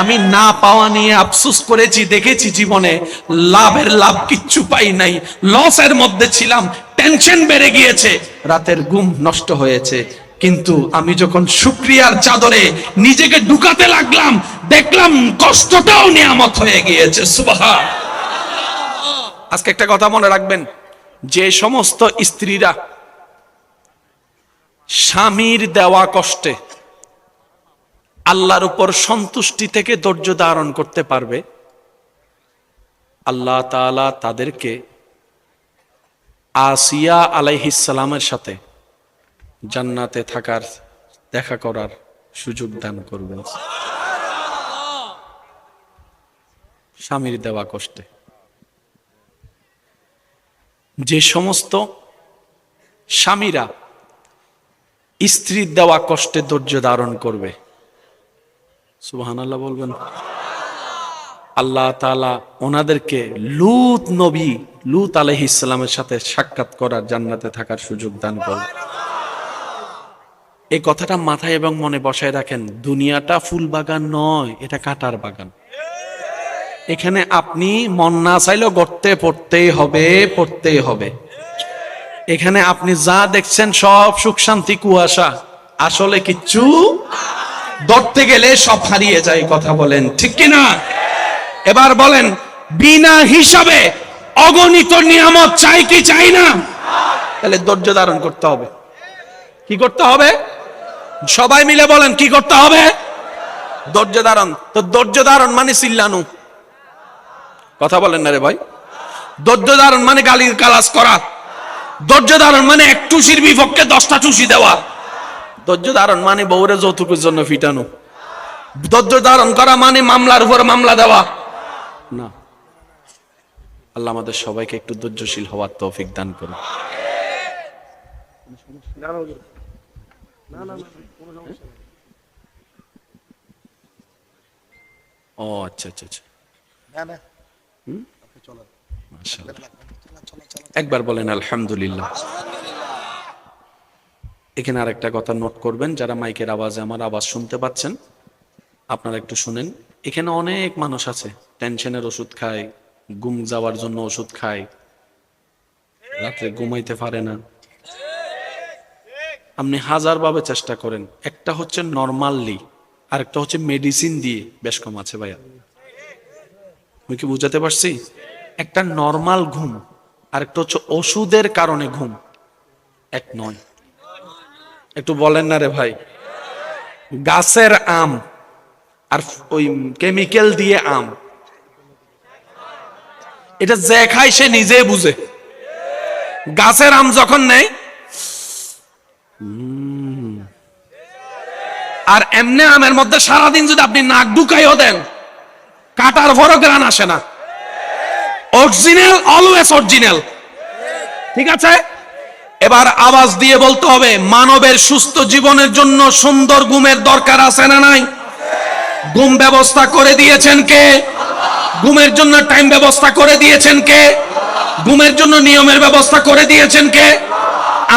আমি না পাওয়া নিয়ে আফসোস করেছি, দেখেছি জীবনে। লাভের লাভ কিচ্ছু পাই নাই। লসের মধ্যে ছিলাম টেনশন বেড়ে গিয়েছে। রাতের ঘুম নষ্ট হয়েছে। কিন্তু আমি যখন শুক্রিয়ার চাদরে নিজেকে ঢুকাতে লাগলাম, দেখলাম কষ্টটাও নিয়ামত হয়ে গিয়েছে। সুবাহা আজকে একটা কথা মনে রাখবেন, যে সমস্ত স্ত্রীরা স্বামীর দেওয়া কষ্টে আল্লাহর উপর সন্তুষ্টি থেকে ধৈর্য ধারণ করতে পারবে। আল্লাহ তাআলা তাদেরকে আসিয়া আলাইহিসালামের সাথে জান্নাতে থাকার, দেখা করার সুযোগ দান করবেন স্বামীর দেওয়া কষ্টে। যে সমস্ত স্বামীরা স্ত্রীর দেওয়া কষ্টে ধৈর্য ধারণ করবে আল্লাহ বলবেন। আল্লাহ তালা ওনাদেরকে লুত নবী, লুত আলহ ইসলামের সাথে সাক্ষাৎ করার জান্নাতে থাকার সুযোগ দান করবে এই কথাটা মাথায় এবং মনে বসায় রাখেন, দুনিয়াটা ফুল বাগান নয়, এটা কাটার বাগান। এখানে আপনি মন না চাইলেও গড়তে, পড়তেই হবে পড়তেই হবে। এখানে আপনি যা দেখছেন সব সুখ শান্তি, কুয়াশা। আসলে কিচ্ছু ধরতে গেলে সব হারিয়ে যায় কথা বলেন, ঠিক কিনা? এবার বলেন, বিনা হিসাবে অগণিত নিয়ামত চাই কি চাই না? তাহলে ধৈর্য ধারণ করতে হবে। কি করতে হবে? সবাই মিলে বলেন, কি করতে হবে? ধৈর্য ধারণ। তো ধৈর্য ধারণ মানে চিল্লানো কথা বলেন না রে ভাই। ধৈর্য ধারণ মানে গালির কালাস করা। ধৈর্য ধারণ মানে এক টুসির বিপক্ষে দশটা টুসি দেওয়া। ধৈর্য ধারণ মানে বউরে যৌতুকের জন্য ফিটানো। ধৈর্য ধারণ করা মানে মামলার উপর মামলা দেওয়া। না। আল্লাহ আমাদের সবাইকে একটু ধৈর্যশীল হওয়ার তৌফিক দান করুন। ও আচ্ছা আচ্ছা আচ্ছা। মাশাআল্লাহ। একবার বলেন আলহামদুলিল্লাহ। এখানে আরেকটা কথা নোট করবেন, যারা মাইকের আওয়াজে আমার আওয়াজ শুনতে পাচ্ছেন, আপনারা একটু শুনেন। এখানে অনেক মানুষ আছে টেনশনের ওষুধ খায়, ঘুম যাওয়ার জন্য ওষুধ খায়, রাত্রে ঘুমাইতে পারে না। আপনি হাজার ভাবে চেষ্টা করেন, একটা হচ্ছে নর্মালি আরেকটা হচ্ছে মেডিসিন দিয়ে, বেশ কম আছে ভাইয়া। আমি কি বুঝাতে পারছি? একটা নর্মাল ঘুম, আরেকটা হচ্ছে ওষুধের কারণে ঘুম, এক নয়। একটু বলেন না রে ভাই। গাছের আম আর ওই কেমিক্যাল দিয়ে আম। এটা যে খায় সে নিজে বুঝে। গাছের আম যখন নেই আর এমনি আমের মধ্যে সারাদিন যদি আপনি নাক ঢুকাইও দেন, কাটার বড় গ্রান আসে না। অরিজিনাল অলওয়েজ অরিজিনাল ঠিক আছে? এবার আওয়াজ দিয়ে বলতে হবে, মানবের সুস্থ জীবনের জন্য সুন্দর ঘুমের দরকার আছে না নাই? ঘুম ব্যবস্থা করে দিয়েছেন কে? ঘুমের জন্য টাইম ব্যবস্থা করে দিয়েছেন কে? ঘুমের জন্য নিয়মের ব্যবস্থা করে দিয়েছেন কে?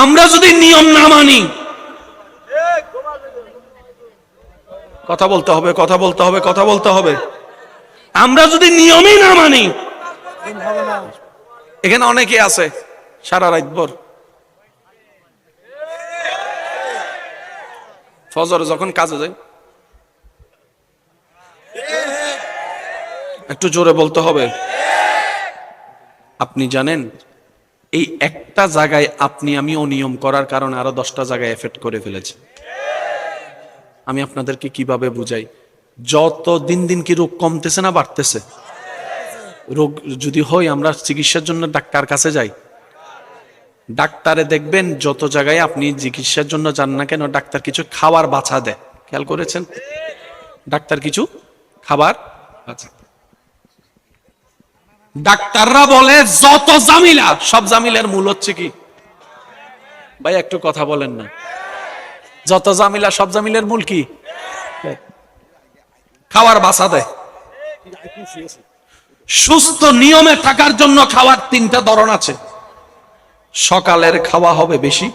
আমরা যদি নিয়ম না মানি, কথা বলতে হবে, কথা বলতে হবে, কথা বলতে হবে। আমরা যদি নিয়মই না মানি, এখানে অনেকে আছে, সারা রাত ফজর যখন কাজে যায়, একটু জোরে বলতে হবে। আপনি জানেন, এই একটা জায়গায় আপনি, আমি অনিয়ম করার কারণে আরও দশটা জায়গায় এফেক্ট করে ফেলেছে। আমি আপনাদেরকে কীভাবে বুঝাই? যত দিন দিন কি রোগ কমতেছে না বাড়তেছে? রোগ যদি হয়, আমরা চিকিৎসার জন্য ডাক্তার কাছে যাই ডাক্তারে দেখবেন যত জায়গায় আপনি চিকিৎসার জন্য যান না কেন, ডাক্তার কিছু খাবার বাছা দেয়। খেয়াল করেছেন? ডাক্তার কিছু খাবার ডাক্তাররা বলে, যত জামিলা, সব জামিলার মূল হচ্ছে কি? ভাই, একটু কথা বলেন না। যত জামিলা, সব জামিলের মূল কি? খাবার বাসা দেয়। সুস্থ নিয়মে থাকার জন্য খাওয়ার তিনটা ধরন আছে। সকালের খাওয়া হবে বেশি,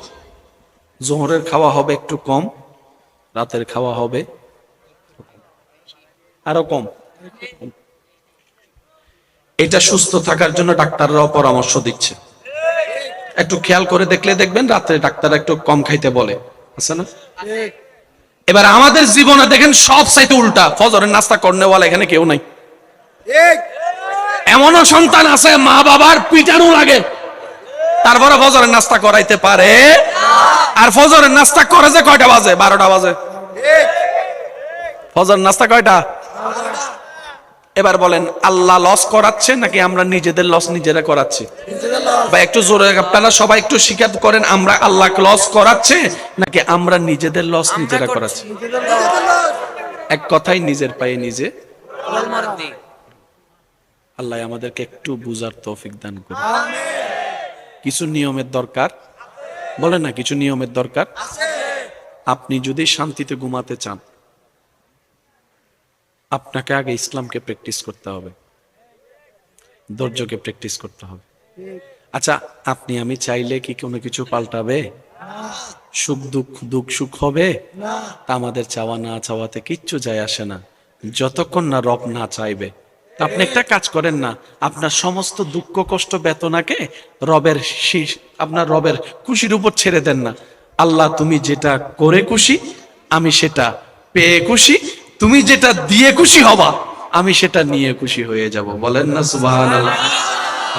জোহরের খাওয়া হবে একটু কম, রাতের খাওয়া হবে আরও কম। এটা সুস্থ থাকার জন্য ডাক্তাররাও পরামর্শ দিচ্ছে। একটু খেয়াল করে দেখলে দেখবেন রাত্রে ডাক্তার একটু কম খাইতে বলে। আছে না? এবার আমাদের জীবনে দেখেন সব সাইতে উল্টা, ফজরের নাস্তা করনেওয়ালা এখানে কেউ নাই। এমনও সন্তান আছে মা বাবার পিটানো লাগে। তারপরে ফজরের নাস্তা করাইতে পারে? আর ফজরের নাস্তা করে যে কয়টা বাজে? বারোটা বাজে। ফজর নাস্তা কয়টা? এবার বলেন আল্লাহ লস করাচ্ছে নাকি আমরা নিজেদের লস নিজেরা করাচ্ছি? বা একটু জোরে আপনারা সবাই একটু স্বীকার করেন আমরা আল্লাহ লস করাচ্ছে নাকি আমরা নিজেদের লস নিজেরা করাচ্ছি? এক কথাই নিজের পায়ে নিজে। আল্লাহ আমাদেরকে একটু বুঝার তৌফিক দান করুন। কিছু নিয়মের দরকার? বলেন না, কিছু নিয়মের দরকার? আপনি যদি শান্তিতে ঘুমাতে চান, আপনাকে আগে ইসলামকে প্র্যাকটিস করতে হবে। ধৈর্যকে প্র্যাকটিস করতে হবে। আচ্ছা আপনি, আমি চাইলে কি কোনো কিছু পাল্টাবে? সুখ, দুঃখ দুঃখ, সুখ হবে? তা আমাদের চাওয়া না চাওয়াতে কিচ্ছু যায় আসে না। যতক্ষণ না রব না চাইবে। আপনি একটা কাজ করেন না, আপনার সমস্ত দুঃখ, কষ্ট বেতনাকে রবের শীষ, আপনার রবের খুশির উপর ছেড়ে দেন না। আল্লাহ, তুমি যেটা করে খুশি, আমি সেটা পেয়ে খুশি। তুমি যেটা দিয়ে খুশি হবা, আমি সেটা নিয়ে খুশি হয়ে যাব। বলেন না সুবাহ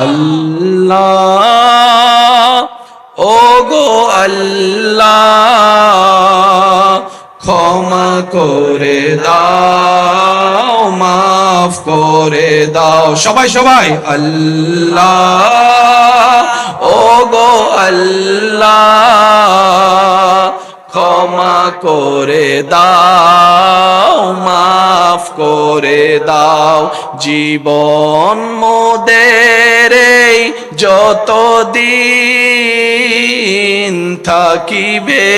আল্লাহ ও গো আল্লাহ। ক্ষমা করে দাও, মাফ করে দাও। সবাই সবাই, আল্লাহ ও গো আল্লাহ, ক্ষমা করে দাও, মাফ করে দাও। জীবন মোদের যত দিন থাকিবে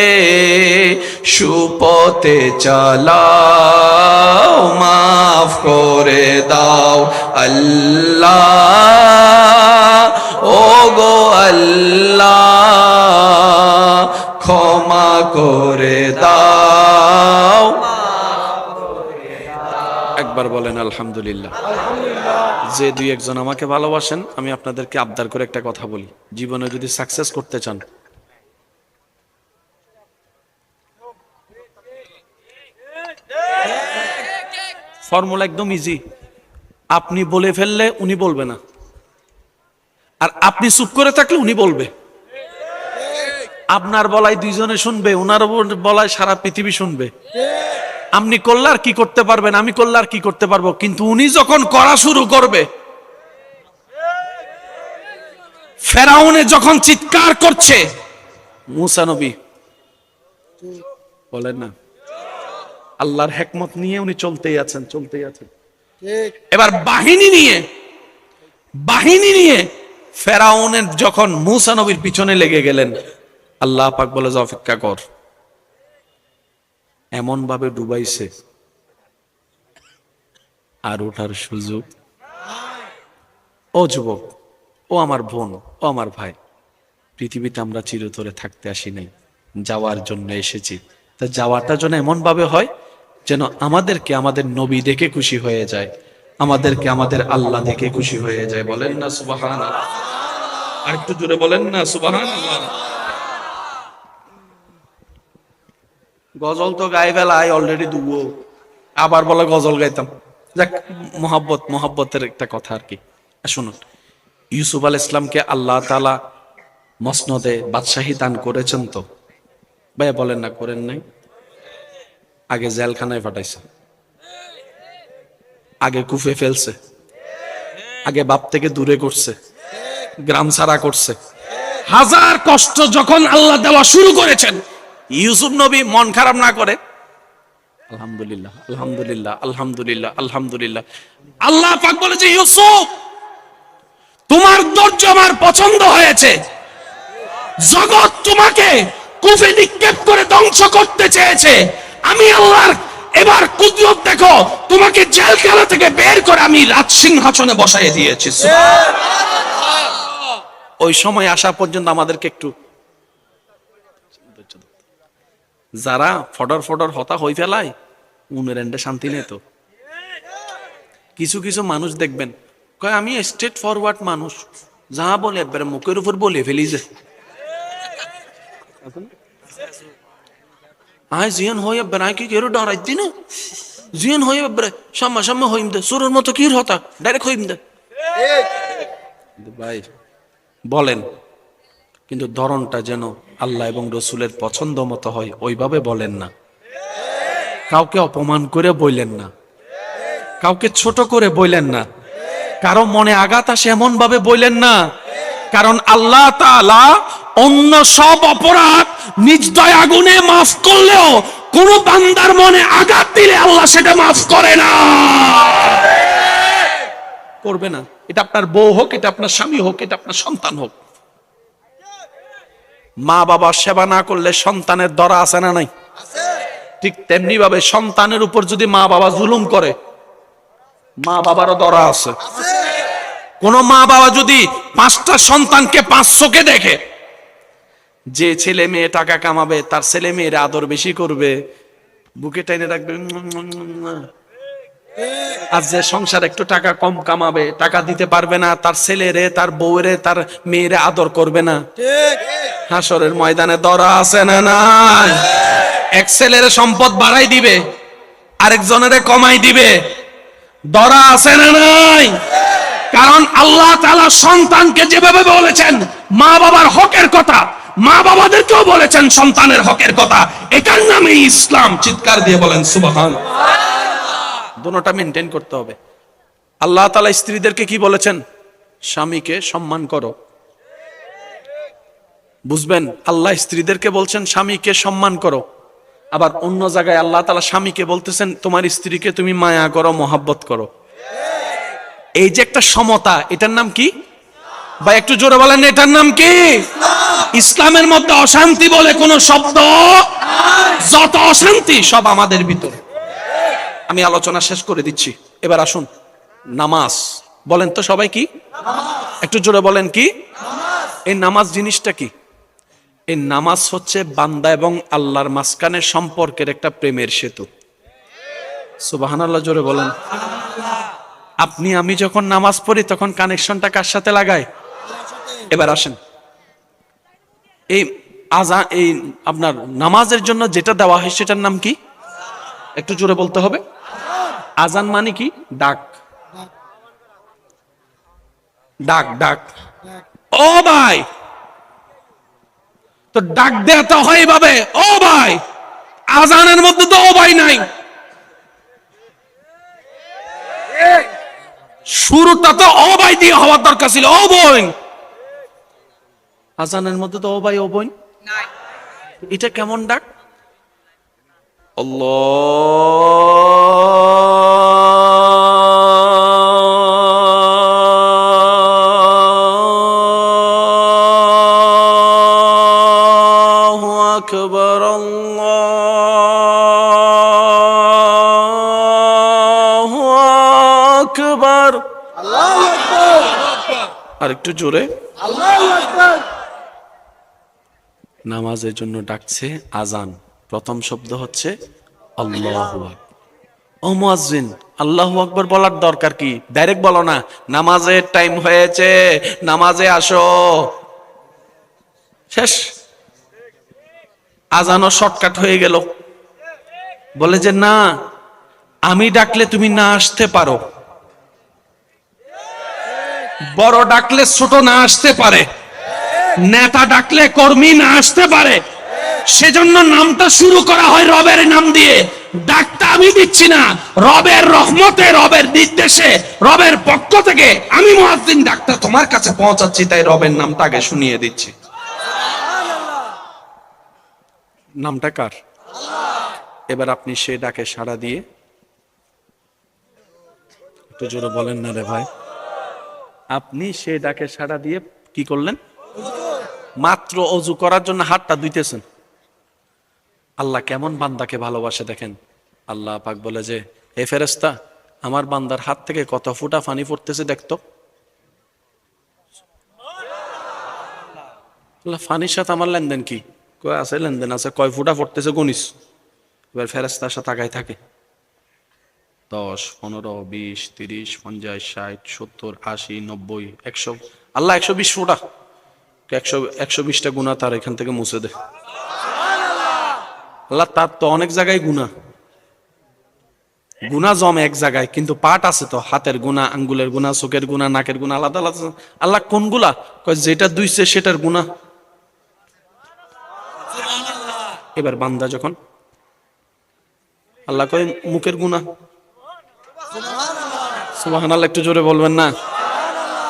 সুপথে চালাও, মাফ করে দাও। আল্লাহ ও গো আল্লাহ, ক্ষমা করে দাও। একবার বলেন, আলহামদুলিল্লাহ। যে দুই একজন আমাকে ভালোবাসেন, আমি আপনাদেরকে আবদার করে একটা কথা বলি। জীবনে যদি সাকসেস করতে চান ফর্মুলা একদম ইজি আপনি বলে ফেললে উনি বলবে না। আর আপনি চুপ করে থাকলে উনি বলবে। আপনার বলাই দুইজনে শুনবে ওনার বলায় সারা পৃথিবী শুনবে। আপনি করলে আর কি করতে পারবেন, আমি করলে আর কি করতে পারব? কিন্তু উনি যখন করা শুরু করবে, ফেরাউনে যখন চিৎকার করছে, মুসা নবী বলেন না। আল্লাহর হেকমত নিয়ে উনি চলতেই আছেন চলতেই আছেন। এবার বাহিনী নিয়ে বাহিনী নিয়ে ফেরাউনের যখন মুসা নবীর পিছনে লেগে গেলেন আল্লাহ পাক বলে যে অপেক্ষা কর। এমন ভাবে ডুবাইছে আর ওঠার সুযোগ। ও যুবক ও আমার বোন ও আমার ভাই পৃথিবীতে আমরা চিরতরে থাকতে আসি নাই যাওয়ার জন্য এসেছি। তা যাওয়াটা যেন এমন ভাবে হয় যেন আমাদেরকে আমাদের নবী দেখে খুশি হয়ে যায়। আমাদেরকে আমাদের আল্লাহ দেখে খুশি হয়ে যায়। বলেন না সুবাহান আর একটু জোরে বলেন না সুবাহান গজল তো গায়ে ফেলায় অলরেডি দুবো। আবার বলে গজল গাইতাম। যাক, মোহাব্বত, মোহাব্বতের একটা কথা আর কি। শুনুন, ইউসুফ আল ইসলামকে আল্লাহ তালা মসনদে বাদশাহী দান করেছেন তো? ভাইয়া বলেন না, করেন নাই? আগে জেলখানায় পাঠাইছে। আগে কুফে ফেলছে। আগে বাপ থেকে দূরে করছে। গ্রাম ছাড়া করছে। হাজার কষ্ট যখন আল্লাহ দেওয়া শুরু করেছেন, ইউসুফ নবী মন খারাপ না করে? আলহামদুলিল্লাহ আলহামদুলিল্লাহ আলহামদুলিল্লাহ আলহামদুলিল্লাহ। আল্লাহ পাক বলেছে ইউসুফ, তোমার ধৈর্য আমার পছন্দ হয়েছে। জগৎ তোমাকে কুফে নিক্ষেপ করে ধ্বংস করতে চেয়েছে। আমি আল্লাহর এবার কুদরত দেখো, তোমাকে জেলখানা থেকে বের করে আমি রাজ সিংহাসনে বসাই দিয়েছি। ওই সময় আসা পর্যন্ত আমাদেরকে একটু যারা ফডর ফডর হতা হই ফেলায় উনের এন্ডে শান্তি নেই তো। কিছু কিছু মানুষ দেখবেন, কয়, আমি স্ট্রেট ফরওয়ার্ড মানুষ, যা বলে একবারে মুখের উপর বলে ফেলি যে। আয় জিয়ান একবার আয় কি কেউ ডরাই দিন? জিয়ান হই একবারে সাম্মা সাম্মা হইম দে, সুরের মতো কি হতা? ডাইরেক্ট হইম দে। ভাই, বলেন, কিন্তু ধরনটা যেন আল্লাহ এবং রসুলের পছন্দ মতো হয়, ওইভাবে বলেন না। কাউকে অপমান করে বইলেন না। কাউকে ছোট করে বইলেন না। কারও মনে আঘাত আসে এমন ভাবে বইলেন না। কারণ আল্লাহ তাআলা অন্য সব অপরাধ নিজ দয়া গুণে মাফ করলেও কোন বান্দার মনে আঘাত দিলে আল্লাহ সেটা মাফ করে না। করবে না। এটা আপনার বউ হোক, এটা আপনার স্বামী হোক, এটা আপনার সন্তান হোক। মা বাবার সেবা না করলে সন্তানের দরা আছে না নাই? ঠিক তেমনি ভাবে সন্তানের উপর যদি মা বাবা জুলুম করে, মা বাবারও দরা আছে। কোন মা বাবা যদি পাঁচটা সন্তানকে পাঁচশোকে দেখে যে ছেলে মেয়ে টাকা কামাবে, তার ছেলে মেয়ের আদর বেশি করবে। বুকে টাইনে রাখবে আর যে সংসার একটু টাকা কম কামাবে, টাকা দিতে পারবে না, তার ছেলেরে তার বউরে তার মেয়েরে আদর করবে না। হাসরের ময়দানে দরা আছে না নাই? এক ছেলের সম্পদ বাড়াই দিবে, আরেকজনের কমাই দিবে। দরা আছে না নাই? কারণ আল্লাহ তাআলা সন্তানকে যেভাবে বলেছেন মা বাবার হকের কথা মা বাবাদেরকেও বলেছেন সন্তানের হকের কথা। এটার নামে ইসলাম। চিৎকার দিয়ে বলেন, সুবহান। দুটোটা মেনটেন করতে হবে। আল্লাহ তাআলা স্ত্রীদেরকে কি বলেছেন? স্বামীকে সম্মান করো। বুঝবেন, আল্লাহ স্ত্রীদেরকে বলছেন, স্বামীকে সম্মান করো। আবার অন্য জায়গায় আল্লাহ তালা স্বামীকে বলতেছেন, তোমার স্ত্রীকে তুমি মায়া করো, মহাব্বত করো। এই যে একটা সমতা, এটার নাম কি? বা একটু জোরে বলেন, এটার নাম কি? ইসলামের মধ্যে অশান্তি বলে কোন শব্দ? যত অশান্তি, সব আমাদের ভিতরে। আমি আলোচনা শেষ করে দিচ্ছি। এবার আসুন, নামাজ। বলেন তো সবাই কি? একটু জোরে বলেন কি? এই নামাজ জিনিসটা কি? এই নামাজ হচ্ছে বান্দা এবং আল্লাহর মাঝখানে সম্পর্কের একটা প্রেমের সেতু। সুবাহান আল্লাহ জোরে বলেন। আপনি, আমি যখন নামাজ পড়ি, তখন কানেকশনটা কার সাথে লাগাই? এবার আসেন। এই আজা, এই আপনার নামাজের জন্য যেটা দেওয়া হয় সেটার নাম কি? একটু জোরে বলতে হবে। আজান মানে কি? ডাক। ডাক ডাক। ও ভাই! তো ডাক দেয়া তো হয় ভাবে ও ভাই! আজানের মধ্যে তো ও ভাই নাই। শুরুটা তো ভাই দিয়ে হওয়ার দরকার ছিল। ও বোন! আজানের মধ্যে তো ও ভাই ও এটা কেমন ডাক? আকবর আকবর। আরেকটু জোরে। আল্লাহ আকবর। নামাজের জন্য ডাকছে আজান। প্রথম শব্দ হচ্ছে, আল্লাহ ও মুয়াজ্জিন, আল্লাহু বলার দরকার কি? ডাইরেক্ট বলো না, নামাজের টাইম হয়েছে, নামাজে আসো। শেষ। আজানও শর্টকাট হয়ে গেল। বলে যে, না, আমি ডাকলে তুমি না আসতে পারো। বড় ডাকলে ছোট না আসতে পারে। নেতা ডাকলে কর্মী না আসতে পারে। সেজন্য নামটা শুরু করা হয় রবের নাম দিয়ে। ডাকটা আমি দিচ্ছি না, রবের রহমতে, রবের নির্দেশে, রবের পক্ষ থেকে আমি মহাদ্দিন ডাকটা তোমার কাছে পৌঁছাচ্ছি, তাই রবের নামটা আগে শুনিয়ে দিচ্ছি। নামটা কার? এবার আপনি সে ডাকে সাড়া দিয়ে। একটু জোরে বলেন না রে ভাই। আপনি সে ডাকে সাড়া দিয়ে কি করলেন? মাত্র অজু করার জন্য হাতটা ধুইতেছেন। আল্লাহ কেমন বান্দাকে ভালোবাসে দেখেন। আল্লাহ পাক বলে যে হে ফেরেস্তা আমার বান্দার হাত থেকে কত ফুটা পানি পড়তেছে দেখতো ফানির সাথে আমার লেনদেন কি? কয়, আছে লেনদেন, আছে। কয়, ফুটা পড়তেছে গনিস। এবার ফেরেস্তার সাথে আগায় থাকে। দশ, পনেরো, বিশ, তিরিশ, পঞ্চাশ, ষাট, সত্তর, আশি, নব্বই, একশো, আল্লাহ একশো বিশ ফোটা। একশো একশো বিশটা গুণা তার এখান থেকে মুছে দে। তার তো অনেক জায়গায় গুণা। গুণা জমে এক জায়গায়, কিন্তু পাট আছে তো, হাতের গুণা, আঙ্গুলের গুণা, চোখের গুণা, নাকের গুণা, আলাদা আলাদা। আল্লাহ, কোনগুলা? কয়, যেটা দুইছে সেটার গুণা। এবার বান্দা যখন, আল্লাহ কয়, মুখের গুণা। আল্লাহ একটু জোরে বলবেন না?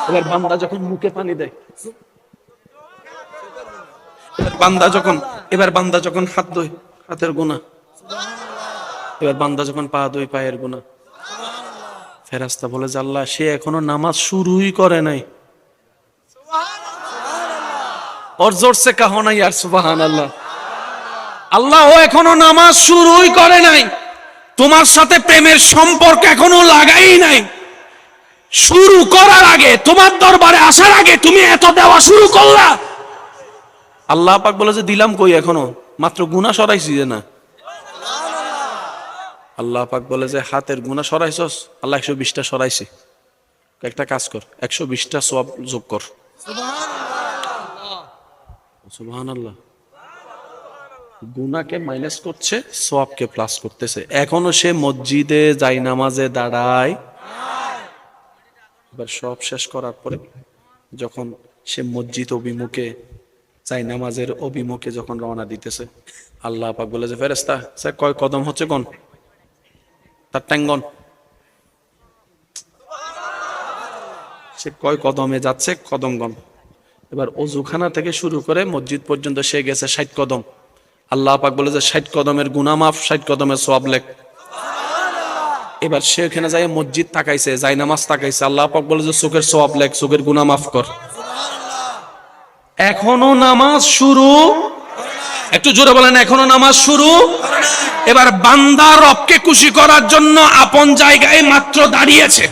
এবার বান্দা যখন মুখে পানি দেয় বান্দা যখন, এবার বান্দা যখন হাত ধোয়, হাতের গুণা এবার বান্দা যখন পা ধোয়, পায়ের গুণা ফেরাস্তা বলে আল্লাহ, সে এখনও নামাজ শুরুই করে নাই। ওর জোরসে কাহ নাই আর সুবাহান আল্লাহ আল্লাহ ও এখনও নামাজ শুরুই করে নাই। তোমার সাথে প্রেমের সম্পর্ক এখনও লাগাই নাই। শুরু করার আগে, তোমার দরবারে আসার আগে তুমি এত দেওয়া শুরু করলা। আল্লাহ পাক বলে যে দিলাম কই এখনও? মাত্র গুণা সরাইছি যে না। আল্লাহ পাক বলে যে হাতের গুণা সরাইছস? আল্লাহ একশো বিশটা সরাইছি। একটা কাজ কর, একশো বিশটা সব যোগ কর। সুবহান আল্লাহ গুনাকে মাইনাস করছে সবকে প্লাস করতেছে। এখনও সে মসজিদে যাই নামাজে দাঁড়ায়। এবার সব শেষ করার পরে যখন সে মসজিদ অভিমুখে যাই নামাজের অভিমুখে যখন রওনা দিতেছে, আল্লাহ পাক বলে যে ফেরেস্তা স্যার কয় কদম হচ্ছে কোন তার ট্যাঙ্গন সে কয় কদমে যাচ্ছে? কদমগণ এবার অজুখানা থেকে শুরু করে মসজিদ পর্যন্ত সে গেছে ষাট কদম। আল্লাহ পাক বলে যে, ষাট কদমের গুনামাফ ষাট কদমের সব লেখ। এবার সে ওখানে যাই মসজিদ তাকাইছে, যাই নামাজ তাকাইছে। আল্লাহ পাক বলে যে, চোখের সব লেখ, চোখের গুনামাফ কর। এখনও নামাজ শুরু? একটু জোরে বলেন, এখনও নামাজ শুরু? এবার বান্দা রবকে খুশি করার জন্য আপন জায়গায় মাত্র দাঁড়িয়েছে।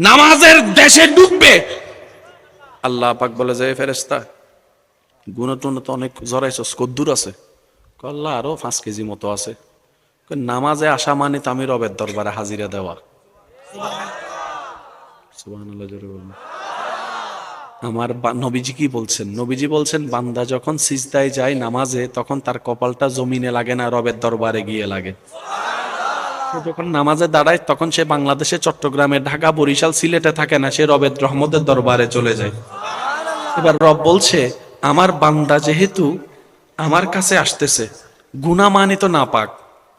নামাজের দেশে ডুববে। আল্লাহ পাক বলে যে ফেরেস্তা গুণ টুন তো অনেক জড়াইছস কদ্দুর আছে। কল্লা আরও পাঁচ কেজি মতো আছে। নামাজে আসা মানে তো আমি রবের দরবারে হাজিরা দেওয়া। বলুন। আমার নবীজি কি বলছেন? নবীজি বলছেন, বান্দা যখন সিজদায় যায় নামাজে, তখন তার কপালটা জমিনে লাগে না, রবের দরবারে গিয়ে লাগে। যখন নামাজে দাঁড়ায়, তখন সে বাংলাদেশে চট্টগ্রামে ঢাকা, বরিশাল, সিলেটে থাকে না, সে রবের রহমতের দরবারে চলে যায়। এবার রব বলছে, আমার বান্দা যেহেতু আমার কাছে আসতেছে গুনা মানে তো না পাক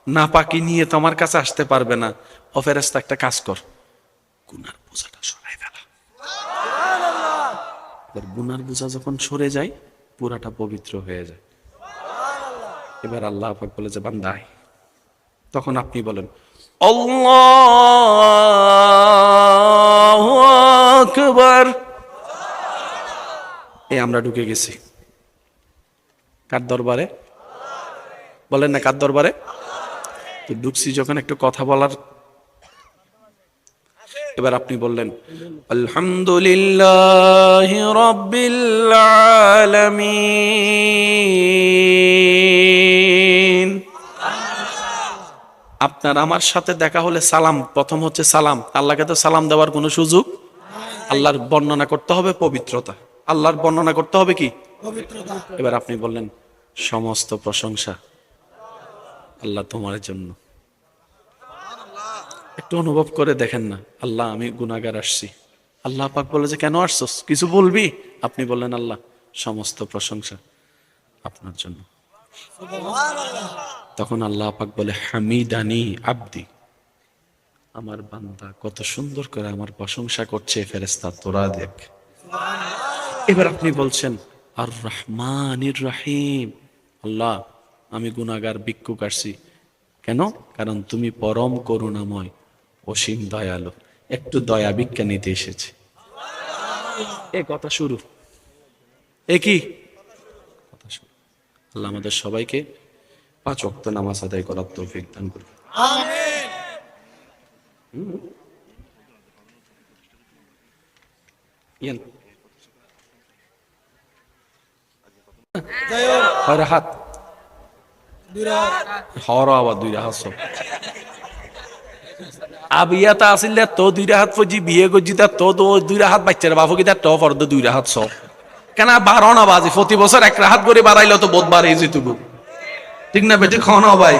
না পাকি নিয়ে তো আমার কাছে আসতে পারবে না। অফেরাস্তা একটা কাজ কর। গুনার বোঝাটা এবার গুনার বোঝা যখন সরে যায়, পুরাটা পবিত্র হয়ে যায়। এবার আল্লাহ বলে যে বান্দায় তখন আপনি বলেন আকবার। এই আমরা ঢুকে গেছি। কার দরবারে? বলেন না কার দরবারে? তো ঢুকছি যখন একটু কথা বলার এবার আপনি বললেন আলহামদুলিল্লাহ রব্বিল আলামিন। আপনার আমার সাথে দেখা হলে সালাম প্রথম হচ্ছে সালাম। আল্লাহকে তো সালাম দেওয়ার কোনো সুযোগ? আল্লাহর বর্ণনা করতে হবে পবিত্রতা। আল্লাহর বর্ণনা করতে হবে কি? এবার আপনি বললেন সমস্ত প্রশংসা আল্লাহ তোমার জন্য। একটু অনুভব করে দেখেন না। আল্লাহ, আমি গুনাগার আসছি। আল্লাহ পাক বলে যে, কেন আসছস? কিছু বলবি? আপনি বললেন, আল্লাহ, সমস্ত প্রশংসা আপনার জন্য। তখন আল্লাহ পাক বলে, হামিদানি আব্দি। আমার বান্দা কত সুন্দর করে আমার প্রশংসা করছে ফেরেস্তা তোরা দেখ। এবার আপনি বলছেন আর রহমানির রাহিম। আল্লাহ, আমি গুনাগার ভিক্ষুক আসছি। কেন? কারণ তুমি পরম করুণাময়। অসীম দয়ালু, একটু দয়া ভিক্ষা নিতে এসেছে। এ কথা শুরু। এ কি? আল্লাহ আমাদের সবাইকে পাঁচ ওয়াক্ত নামাজ আদায় করার তৌফিক দান হুম। ইয়ান। হাত হর আবার দুই হাত সব। আবিয়াতা আসিলে তো দুইটা হাত ফজি, বিয়ে করছি তো তো দুইটা হাত বাচ্চার বাপু কি তো ফর্দ দুইটা হাত সব কেন বারো না বাজি প্রতি বছর এক হাত করে বাড়াইলে তো বোধ বাড়ে যেটুকু ঠিক না বেটে? খাওয়ানো ভাই।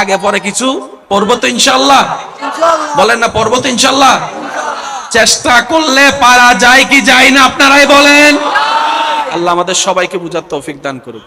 আগে পরে কিছু? পর্বত ইনশাল্লাহ। বলেন না পর্বত ইনশাল্লাহ। চেষ্টা করলে পারা যায় কি যায় না, আপনারাই বলেন। আল্লাহ আমাদের সবাইকে বুঝার তৌফিক দান করুন